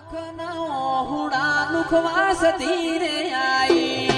આંખ ના હુડા નુખવાસ ધીરે આઈ.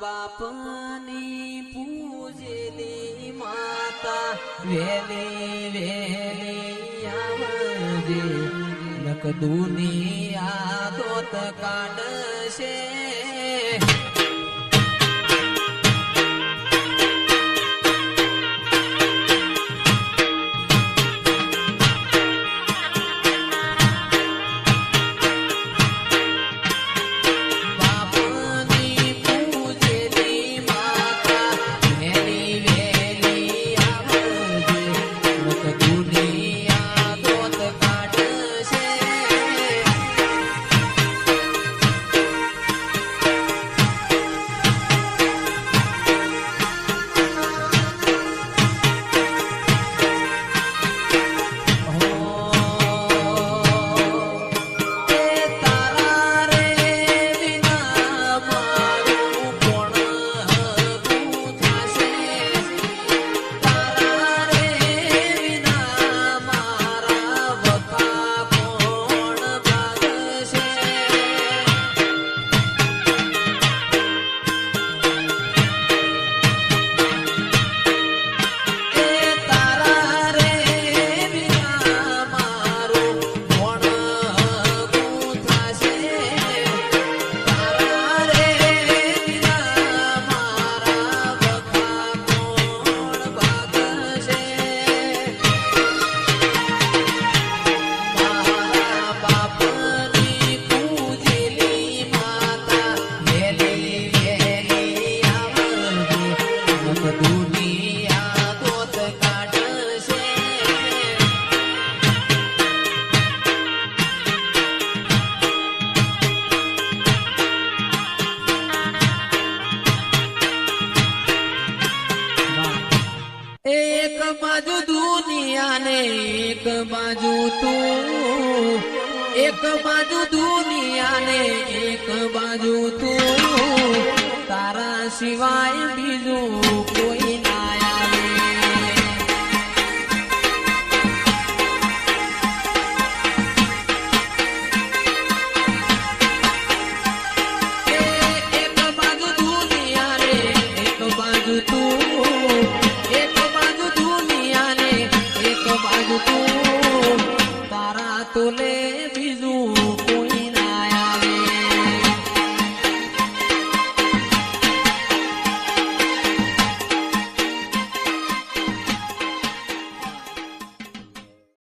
બાપની પૂજેલી માતા વેલી વેલી આવજે. નક દુનિયા તો કાઢશે. એક બાજુ દુનિયા એક બાજુ તું. એક બાજુ દુનિયા એક બાજુ તું. તારા સિવાય બીજું